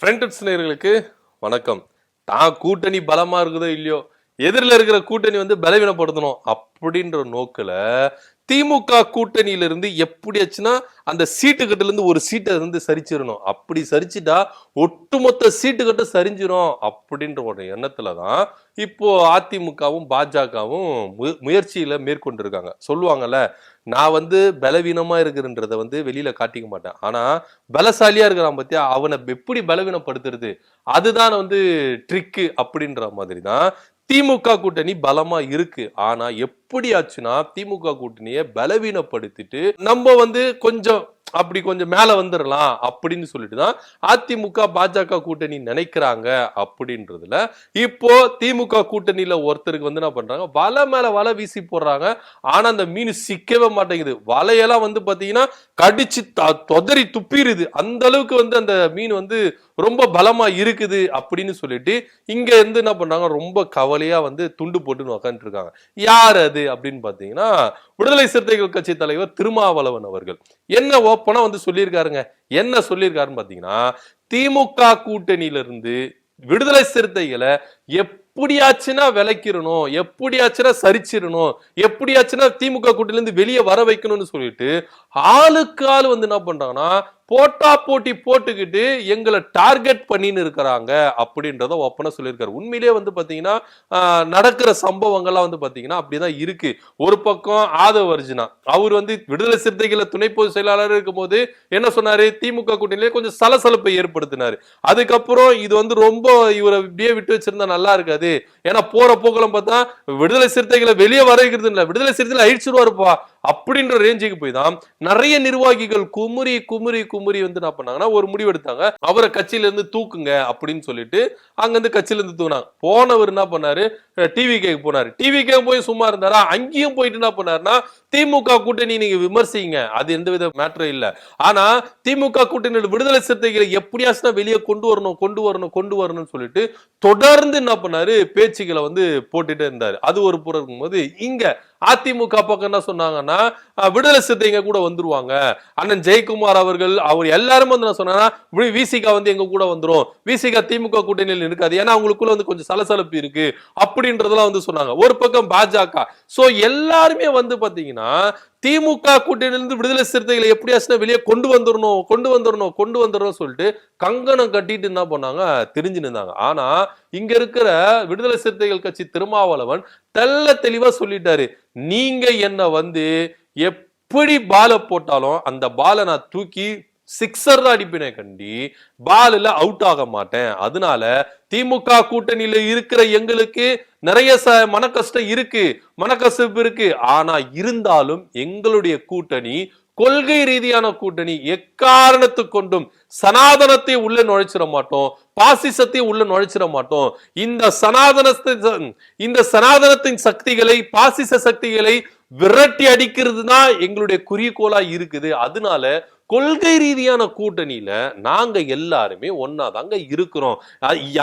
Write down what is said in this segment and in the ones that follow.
Friends நேர்களுக்கு வணக்கம். தான் கூட்டணி பலமா இருக்குதோ இல்லையோ எதிரில் இருக்கிற கூட்டணி வந்து பலவீனப்படுத்தணும் அப்படின்ற நோக்கில் திமுக கூட்டணியிலிருந்து எப்படியாச்சுன்னா அந்த சீட்டுக்கட்டுல இருந்து ஒரு சீட்டை இருந்து சரிச்சிடணும். அப்படி சரிச்சிட்டா ஒட்டுமொத்த சீட்டுக்கட்டு சரிஞ்சிரும் அப்படின்ற ஒரு எண்ணத்துல தான் இப்போ அதிமுகவும் பாஜகவும் முயற்சியில மேற்கொண்டிருக்காங்க. சொல்லுவாங்கல்ல நான் வந்து பலவீனமா இருக்கிறன்றத வந்து வெளியில காட்டிக்க மாட்டேன். ஆனா பலசாலியா இருக்கிறான் பத்தியா? அவனை எப்படி பலவீனப்படுத்துறது? அதுதான் வந்து ட்ரிக்கு அப்படின்ற மாதிரி தான் திமுக கூட்டணி பலமா இருக்கு. ஆனா எப்படி ஆச்சுன்னா திமுக கூட்டணியை பலவீனப்படுத்திட்டு நம்ம வந்து கொஞ்சம் அப்படி கொஞ்சம் மேல வந்துடலாம் அப்படின்னு சொல்லிட்டு தான் அதிமுக பாஜக கூட்டணி நினைக்கிறாங்க அப்படின்றதுல இப்போ திமுக கூட்டணியில ஒருத்தருக்கு வந்து என்ன பண்றாங்க? வலை மேல வலை வீசி போடுறாங்க. ஆனா அந்த மீன் சிக்கவே மாட்டேங்குது. வலையெல்லாம் வந்து பாத்தீங்கன்னா கடிச்சு த- தொதறி துப்பிடுது. அந்த அளவுக்கு வந்து அந்த மீன் வந்து ரொம்ப பலமா இருக்குது அப்படின்னு சொல்லிட்டு இங்க இருந்து என்ன பண்றாங்க? ரொம்ப கவலையா வந்து துண்டு போட்டுன்னு உக்காந்துட்டு இருக்காங்க. யார் அது அப்படின்னு பாத்தீங்கன்னா விடுதலை சிறுத்தைகள் கட்சி தலைவர் திருமாவளவன் அவர்கள். என்ன ஓப்பனா வந்து சொல்லியிருக்காருங்க? என்ன சொல்லியிருக்காருன்னு பாத்தீங்கன்னா திமுக கூட்டணியிலிருந்து விடுதலை சிறுத்தைகளை எப்படியாச்சுன்னா விளக்கிடணும் எப்படியாச்சுன்னா சரிச்சிடணும் எப்படியாச்சுன்னா திமுக கூட்டணியில வெளியே வர வைக்கணும்னு சொல்லிட்டு ஆளுக்கு ஆள் வந்து என்ன பண்றாங்கன்னா போட்டா போட்டி போட்டுக்கிட்டு எங்களை டார்கெட் பண்ணின்னு இருக்கிறாங்க அப்படின்றத ஒப்பனை சொல்லியிருக்காரு. உண்மையிலேயே வந்து பார்த்தீங்கன்னா நடக்கிற சம்பவங்கள்லாம் வந்து பார்த்தீங்கன்னா அப்படிதான் இருக்கு. ஒரு பக்கம் ஆதவ அர்ஜுனா அவர் வந்து விடுதலை சிறுத்தைகள துணை பொதுச் செயலாளர் இருக்கும்போது என்ன சொன்னாரு? திமுக கூட்டணியிலே கொஞ்சம் சலசலப்பை ஏற்படுத்தினாரு. அதுக்கப்புறம் இது வந்து ரொம்ப இவரை இப்படியே விட்டு வச்சிருந்தா நல்லா இருக்காது. ஏன்னா போற போக்கெல்லாம் பார்த்தா விடுதலை சிறுத்தைகளை வெளியே வர வைக்கிறது இல்ல விடுதலை சிறுத்தைகளை அழிச்சிருவாருப்பா. அப்படின்ற ரேஞ்சுக்கு போய் தான் நிறைய நிர்வாகிகள் குமுறி குமுறி குமுறி வந்து என்ன பண்ணாங்கன்னா ஒரு முடிவு எடுத்தாங்க. அவரை கட்சியில இருந்து தூக்குங்க அப்படின்னு சொல்லிட்டு அங்கிருந்து கட்சியில இருந்து தூக்குனாங்க. போனவர் என்ன பண்ணாரு? டிவி கேக்கு போனாரு. டிவி கேக்கு போய் சும்மா இருந்தாரா? அங்கேயும் போயிட்டு என்ன பண்ணாருன்னா திமுக கூட்டணி நீங்க விமர்சிங்க. அது எந்த வித மேட்டரும் இல்ல. ஆனா திமுக கூட்டணியில் விடுதலை சிறுத்தைகளை எப்படியாச்சும் வெளியே கொண்டு வரணும் கொண்டு வரணும் கொண்டு வரணும்னு சொல்லிட்டு தொடர்ந்து என்ன பண்ணாரு? பேச்சுகளை வந்து போட்டுட்டே இருந்தாரு. அது ஒரு புறம் இருக்கும்போது இங்க அதிமுக பக்கம் என்ன சொன்னாங்கன்னா விடுதலை சிறுத்தைங்க கூட வந்துருவாங்க. அண்ணன் ஜெயக்குமார் அவர்கள் அவர் எல்லாரும் வந்து நான் சொன்னா விசிகா வந்து எங்க கூட வந்துரும். விசிகா திமுக கூட்டணியில் இருக்காது ஏன்னா அவங்களுக்குள்ள வந்து கொஞ்சம் சலசலப்பு இருக்கு. அப்படின்றதெல்லாம் வந்து சொன்னாங்க. ஒரு பக்கம் பாஜக. சோ எல்லாருமே வந்து பாத்தீங்கன்னா திமுக கூட்டணியிலிருந்து விடுதலை சிறுத்தைகளை எப்படியாச்சுன்னா வெளியே கொண்டு வந்துடணும் கொண்டு வந்துடணும் கொண்டு வந்துடணும் சொல்லிட்டு கங்கணம் கட்டிட்டு என்ன பண்ணாங்க? தெரிஞ்சு நின்றாங்க ஆனா இங்க இருக்கிற விடுதலை சிறுத்தைகள் கட்சி திருமாவளவன் தெள்ள தெளிவா சொல்லிட்டாரு. நீங்க என்ன வந்து எப்படி பாலை போட்டாலும் அந்த பாலை நான் தூக்கி சிக்ஸர் தான் கண்டி. பாலில் அவுட் ஆக மாட்டேன். அதனால திமுக கூட்டணியில இருக்கிற எங்களுக்கு நிறைய ச மனக்கஷ்டம் இருக்கு. மனக்கசப்பு இருக்கு. ஆனா இருந்தாலும் எங்களுடைய கூட்டணி கொள்கை ரீதியான கூட்டணி எக்காரணத்து கொண்டும் சனாதனத்தை உள்ள நுழைச்சிட மாட்டோம். பாசிசத்தை உள்ள நுழைச்சிட மாட்டோம். இந்த சனாதனத்தை இந்த சனாதனத்தின் சக்திகளை பாசிச சக்திகளை விரட்டி அடிக்கிறது தான் எங்களுடைய குறிக்கோளா இருக்குது. அதனால கொள்கை ரீதியான கூட்டணியில நாங்க எல்லாருமே ஒன்னா தாங்க இருக்கிறோம்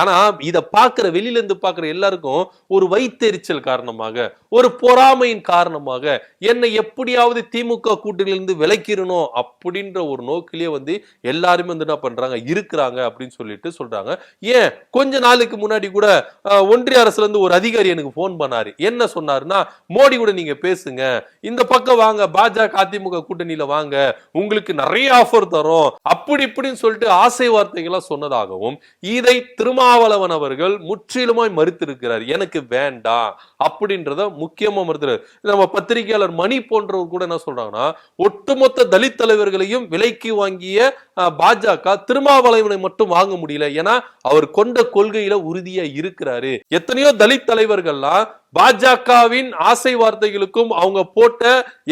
ஆனா இத பாக்குற வெளியில இருந்து பாக்குற எல்லாருக்கும் ஒரு வைத்தெரிச்சல் காரணமாக ஒரு பொறாமையின் காரணமாக என்னை எப்படியாவது திமுக கூட்டணியிலிருந்து விலக்கிடணும் அப்படின்ற ஒரு நோக்கிலேயே வந்து எல்லாருமே வந்து என்ன பண்றாங்க இருக்கிறாங்க அப்படின்னு சொல்லிட்டு சொல்றாங்க. ஏன்? கொஞ்ச நாளுக்கு முன்னாடி கூட ஒன்றிய அரசுல இருந்து ஒரு அதிகாரி எனக்கு போன் பண்ணாரு. என்ன சொன்னாருன்னா மோடி கூட நீங்க பேசுங்க. இந்த பக்கம் வாங்க. பாஜக அதிமுக கூட்டணியில வாங்க. உங்களுக்கு நிறைய ஆஃபர் தரும். அப்படி இப்படின்னு சொல்லிட்டு ஆசை வார்த்தைகளா சொன்னதாகவும் இதை திருமாவளவன் அவர்கள் முற்றிலுமாய் மறுத்திருக்கிறார். எனக்கு வேண்டாம் அப்படின்றத முக்கியமா மறுத்துறாரு. நம்ம பத்திரிகையாளர் மணி போன்றவர் கூட என்ன சொல்றாங்கன்னா ஒட்டுமொத்த தலித் தலைவர்களையும் விலைக்கு வாங்கிய பாஜக திருமாவளவனை மட்டும் வாங்க முடியல. ஏன்னா அவர் கொண்ட கொள்கையில உறுதியா இருக்கிறாரு. எத்தனையோ தலித் தலைவர்கள்லாம் பாஜகவின் ஆசை வார்த்தைகளுக்கும் அவங்க போட்ட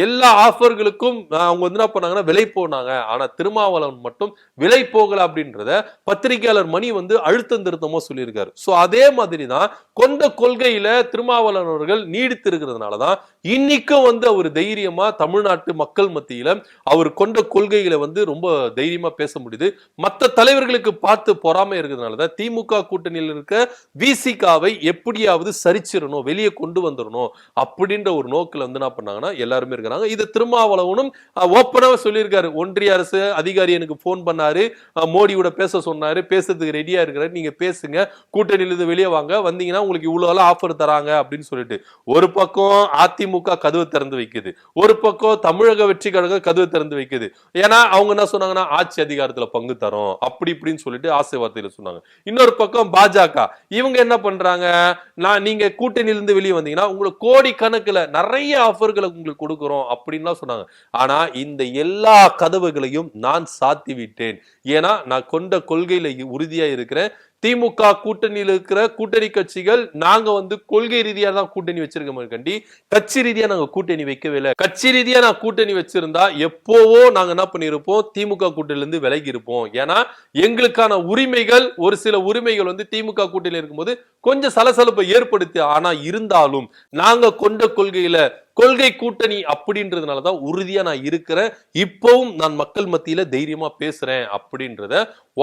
எல்லா ஆஃபர்களுக்கும் அவங்க வந்து என்ன பண்ணாங்கன்னா விலை போனாங்க. ஆனா திருமாவளவன் மட்டும் விலை போகல அப்படின்றத பத்திரிகையாளர் மணி வந்து அழுத்தம் திருத்தமா சொல்லியிருக்காரு. ஸோ அதே மாதிரி தான் கொண்ட கொள்கையில திருமாவளவன் அவர்கள் நீடித்து இருக்கிறதுனாலதான் இன்னைக்கும் வந்து அவர் தைரியமா தமிழ்நாட்டு மக்கள் மத்தியில அவர் கொண்ட கொள்கைகளை வந்து ரொம்ப தைரியமா பேச முடியுது. மற்ற தலைவர்களுக்கு பார்த்து பொறாமை இருக்கிறதுனால தான் திமுக கூட்டணியில் இருக்க விசிகாவை எப்படியாவது சரிச்சிடணும் வெளியே வெளியே கொண்டு வந்துடணும் அப்படின்ற ஒரு நோக்கில் வந்து என்ன பண்ணாங்கன்னா எல்லாருமே இருக்கிறாங்க. இது திருமாவளவனும் ஓப்பனாக சொல்லியிருக்காரு. ஒன்றிய அரசு அதிகாரி எனக்கு ஃபோன் பண்ணாரு. மோடியோட பேச சொன்னாரு. பேசுறதுக்கு ரெடியா இருக்கிறாரு. நீங்க பேசுங்க. கூட்டணியிலிருந்து வெளியே வாங்க. வந்தீங்கன்னா உங்களுக்கு இவ்வளவு ஆஃபர் தராங்க அப்படின்னு சொல்லிட்டு. ஒரு பக்கம் அதிமுக கதவு திறந்து வைக்குது. ஒரு பக்கம் தமிழக வெற்றி கழகம் கதவு திறந்து வைக்குது. ஏன்னா அவங்க என்ன சொன்னாங்கன்னா ஆட்சி அதிகாரத்துல பங்கு தரும். அப்படி இப்படின்னு சொல்லிட்டு ஆசை வார்த்தையில சொன்னாங்க. இன்னொரு பக்கம் பாஜக. இவங்க என்ன பண்றாங்க? நான் நீங்க கூட்டணியிலிருந்து வெளியே வந்தீங்கன்னா உங்களுக்கு கோடி கணக்குல நிறைய ஆஃபர்களை உங்களுக்கு கொடுக்குறோம் அப்படின்லாம் சொன்னாங்க. ஆனா இந்த எல்லா கதவுகளையும் நான் சாத்தி விட்டேன் ஏன்னா நான் கொண்ட கொள்கையில உறுதியா இருக்கிறேன். திமுக கூட்டணியில் இருக்கிற கூட்டணி கட்சிகள் நாங்க வந்து கொள்கை ரீதியா தான் கூட்டணி வச்சிருக்கோம் கண்டி கட்சி ரீதியா நாங்க கூட்டணி வைக்கவே இல்லை. கட்சி ரீதியா நான் கூட்டணி வச்சிருந்தா எப்போவோ நாங்க என்ன பண்ணிருப்போம்? திமுக கூட்டணியில இருந்து விலகி இருப்போம். ஏன்னா எங்களுக்கான உரிமைகள் ஒரு சில உரிமைகள் வந்து திமுக கூட்டணியில் இருக்கும்போது கொஞ்சம் சலசலப்பை ஏற்படுத்தி. ஆனா இருந்தாலும் நாங்க கொண்ட கொள்கையில கொள்கை கூட்டணி அப்படின்றதுனால தான் உறுதியா நான் இருக்கிறேன். இப்பவும் நான் மக்கள் மத்தியில தைரியமா பேசுறேன் அப்படின்றத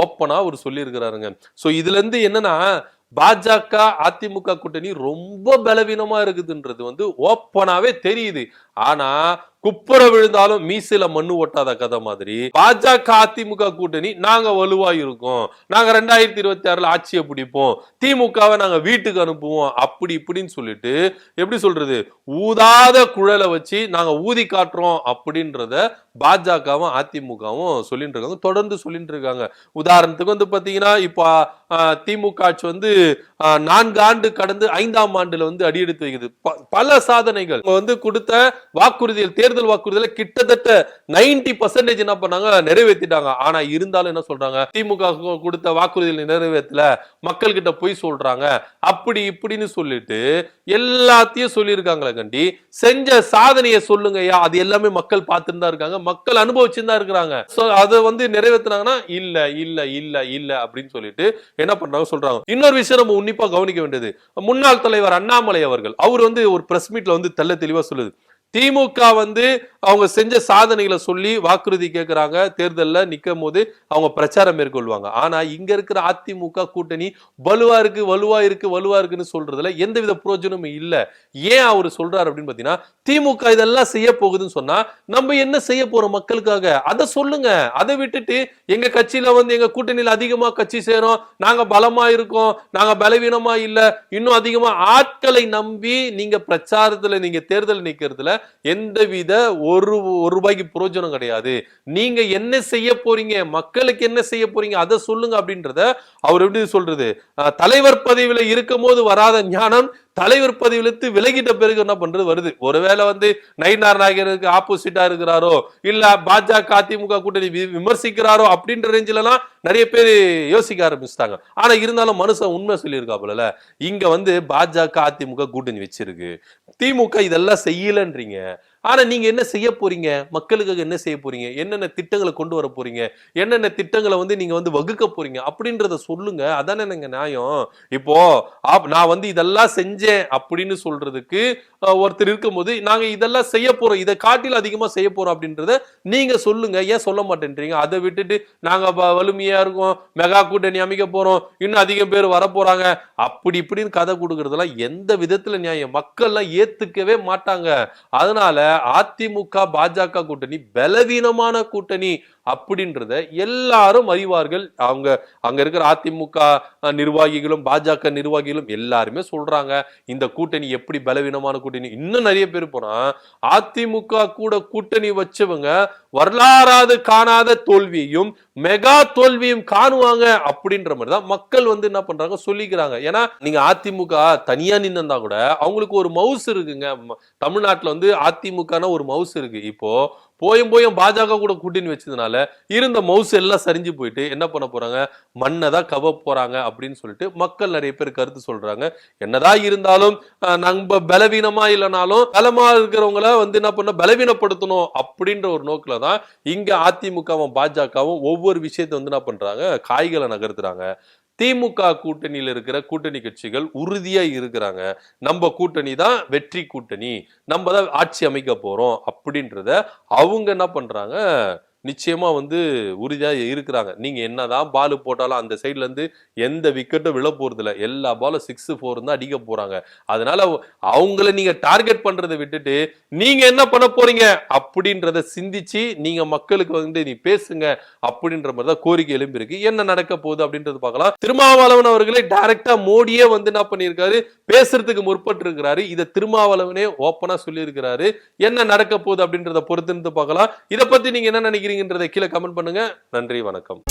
ஓப்பனா அவர் சொல்லியிருக்கிறாருங்க. சோ இதுல இருந்து என்னன்னா பாஜக அதிமுக கூட்டணி ரொம்ப பலவீனமா இருக்குதுன்றது வந்து ஓப்பனாவே தெரியுது. ஆனா குப்புற விழுந்தாலும் மீசில மண்ணு ஒட்டாத கதை மாதிரி. பாஜக அதிமுக கூட்டணி நாங்க வலுவா இருக்கோம் நாங்க ரெண்டாயிரத்தி இருபத்தி ஆறுல ஆட்சியை பிடிப்போம். திமுகவை நாங்க வீட்டுக்கு அனுப்புவோம். அப்படி இப்படின்னு சொல்லிட்டு எப்படி சொல்றது? ஊதாத குழலை வச்சு நாங்க ஊதி காட்டுறோம் அப்படின்றத பாஜகவும் அதிமுகவும் சொல்லிட்டு இருக்காங்க தொடர்ந்து சொல்லிட்டு இருக்காங்க உதாரணத்துக்கு வந்து பாத்தீங்கன்னா இப்போ திமுக ஆட்சி வந்து நான்கு ஆண்டு கடந்து ஐந்தாம் ஆண்டுல வந்து அடியெடுத்து வைக்குது. ப- பல சாதனைகள். வந்து கொடுத்த வாக்குறுதிகள் தேர்தல் வாக்குறுதியில கிட்டத்தட்ட 90% பர்சன்டேஜ் என்ன பண்ணாங்க? நிறைவேற்றிட்டாங்க ஆனா இருந்தாலும் என்ன சொல்றாங்க? திமுக கொடுத்த வாக்குறுதிகள் நிறைவேற்றல மக்கள் கிட்ட போய் சொல்றாங்க. அப்படி இப்படின்னு சொல்லிட்டு எல்லாத்தையும் சொல்லியிருக்காங்களே கண்டி. செஞ்ச சாதனையை சொல்லுங்கய்யா. அது எல்லாமே மக்கள் பார்த்துட்டு தான் இருக்காங்க. மக்கள் அனுபவிச்சுதான் தான் இருக்கிறாங்க. சோ அதை வந்து நிறைவேத்துனாங்கன்னா இல்ல இல்ல இல்ல இல்ல அப்படின்னு சொல்லிட்டு என்ன பண்றாங்க சொல்றாங்க. இன்னொரு விஷயம் நம்ம உன்னிப்பா கவனிக்க வேண்டியது. முன்னாள் தலைவர் அண்ணாமலை அவர்கள் அவர் வந்து ஒரு பிரஸ் மீட்ல வந்து தெல்ல தெளிவா சொல்லுது. திமுக வந்து அவங்க செஞ்ச சாதனைகளை சொல்லி வாக்குறுதி கேட்குறாங்க தேர்தலில் நிற்கும் போது அவங்க பிரச்சாரம் மேற்கொள்வாங்க. ஆனா இங்க இருக்கிற அதிமுக கூட்டணி வலுவா இருக்கு வலுவா இருக்கு வலுவா இருக்குன்னு சொல்றதுல எந்தவித பிரயோஜனமும் இல்ல. ஏன் அவர் சொல்றாரு அப்படின்னு பார்த்தீங்கன்னா திமுக இதெல்லாம் செய்ய போகுதுன்னு சொன்னா நம்ம என்ன செய்ய போறோம் மக்களுக்காக? அதை சொல்லுங்க. அதை விட்டுட்டு எங்க கட்சியில வந்து எங்க கூட்டணியில் அதிகமா கட்சி சேரும் நாங்க பலமா இருக்கோம் நாங்க பலவீனமா இல்ல இன்னும் அதிகமா ஆட்களை நம்பி நீங்க பிரச்சாரத்துல நீங்க தேர்தல் நிக்கிறதுல எந்தவித ஒரு ஒரு ரூபாய்க்கு பிரயோஜனம் கிடையாது. நீங்க என்ன செய்ய போறீங்க? மக்களுக்கு என்ன செய்ய போறீங்க? அதை சொல்லுங்க அப்படின்றத அவர் எப்படி சொல்றது? தலைவர் பதவியில இருக்கும் போது வராத ஞானம் தலைவர் பதவியிலிருந்து விலகிட்ட பிறகு என்ன பண்றது? வருது. ஒருவேளை வந்து நயினார் நாயகருக்கு ஆப்போசிட்டா இருக்கிறாரோ? இல்ல பாஜக அதிமுக கூட்டணி வி- விமர்சிக்கிறாரோ? அப்படின்ற ரேஞ்சில எல்லாம் நிறைய பேர் யோசிக்க ஆரம்பிச்சிட்டாங்க. ஆனா இருந்தாலும் மனுஷன் உண்மை சொல்லியிருக்காப்புல இங்க வந்து பாஜக அதிமுக கூட்டணி வச்சிருக்கு. திமுக இதெல்லாம் செய்யலன்றீங்க. ஆனா நீங்க என்ன செய்ய போறீங்க? மக்களுக்காக என்ன செய்ய போறீங்க? என்னென்ன திட்டங்களை கொண்டு வர போறீங்க? என்னென்ன திட்டங்களை வந்து நீங்க வந்து வகுக்க போறீங்க? அப்படின்றத சொல்லுங்க. அதானே எனக்கு நியாயம். இப்போ ஆப்- நான் வந்து இதெல்லாம் செஞ்சேன் அப்படின்னு சொல்றதுக்கு ஒருத்தர் இருக்கும்போது நாங்க இதெல்லாம் செய்ய போறோம். இதை காட்டில் அதிகமா செய்ய போறோம் அப்படின்றத நீங்க சொல்லுங்க. ஏன் சொல்ல மாட்டேன்றீங்க? அதை விட்டுட்டு நாங்க வ- வலிமையா இருக்கோம். மெகா கூட்டணி அமைக்க போறோம். இன்னும் அதிகம் பேர் வர போறாங்க. அப்படி இப்படின்னு கதை கொடுக்கறதெல்லாம் எந்த விதத்துல நியாயம்? மக்கள்லாம் ஏத்துக்கவே மாட்டாங்க. அதனால அதிமுக பாஜக கூட்டணி பலவீனமான கூட்டணி அப்படின்றத எல்லாரும் அறிவார்கள். அவங்க அங்க இருக்கிற அதிமுக நிர்வாகிகளும் பாஜக நிர்வாகிகளும் எல்லாருமே சொல்றாங்க. இந்த கூட்டணி எப்படி பலவீனமான கூட்டணி? இன்னும் நிறைய பேர் போனா அதிமுக கூட கூட்டணி வச்சவங்க வரலாறாது காணாத தோல்வியையும் மெகா தோல்வியும் காணுவாங்க அப்படின்ற மாதிரி தான் மக்கள் வந்து என்ன பண்றாங்க? சொல்லிக்கிறாங்க. ஏன்னா நீங்க அதிமுக தனியா நின்னா கூட அவங்களுக்கு ஒரு மவுஸ் இருக்குங்க. தமிழ்நாட்டில் தமிழ்நாட்டுல வந்து அதிமுகனா ஒரு மவுஸ் இருக்கு. இப்போ போயும் போயும் பாஜக கூட கூட்டணி வச்சதுனால இருந்த மவுஸ் எல்லாம் சரிஞ்சு போயிட்டு என்ன பண்ண போறாங்க? மண்ணை தான் கவ போறாங்க அப்படின்னு சொல்லிட்டு மக்கள் நிறைய பேர் கருத்து சொல்றாங்க. என்னதான் இருந்தாலும் நம்ம பலவீனமா இல்லைனாலும் பலமா இருக்கிறவங்கள வந்து என்ன பண்ண பலவீனப்படுத்தணும் அப்படின்ற ஒரு நோக்கில தான் இங்க அதிமுகவும் பாஜகவும் ஒவ்வொரு விஷயத்தை வந்து என்ன பண்றாங்க? காய்களை நகர்த்துறாங்க. திமுக கூட்டணியில் இருக்கிற கூட்டணி கட்சிகள் உறுதியா இருக்கிறாங்க. நம்ம கூட்டணி தான் வெற்றி கூட்டணி. நம்ம தான் ஆட்சி அமைக்க போறோம் அப்படின்றத அவங்க என்ன பண்றாங்க? நிச்சயமா வந்து உறுதியாக இருக்கிறாங்க. நீங்க என்னதான் பால் போட்டாலும் அந்த சைடுல இருந்து எந்த விக்கெட்டும் விழ போகிறதில்ல எல்லா பாலும் சிக்ஸ் ஃபோர் தான் அடிக்க போறாங்க. அதனால அவங்கள நீங்க டார்கெட் பண்றதை விட்டுட்டு நீங்க என்ன பண்ண போறீங்க? அப்படின்றத சிந்திச்சு நீங்க மக்களுக்கு வந்து நீ பேசுங்க அப்படின்ற மாதிரி தான் கோரிக்கை எழும்பியிருக்கு. என்ன நடக்க போகுது அப்படின்றது பார்க்கலாம். திருமாவளவன் அவர்களே டைரக்டா மோடியே வந்து என்ன பண்ணியிருக்காரு? பேசுறதுக்கு முற்பட்டு இருக்கிறாரு இதை திருமாவளவனே ஓப்பனா சொல்லியிருக்கிறாரு. என்ன நடக்க போகுது அப்படின்றத பொறுத்திருந்து பார்க்கலாம். இதை பத்தி நீங்க என்ன நினைக்கிறீங்க? நினைக்கிறீங்கன்றதை கீழே கமெண்ட் பண்ணுங்க. நன்றி வணக்கம்.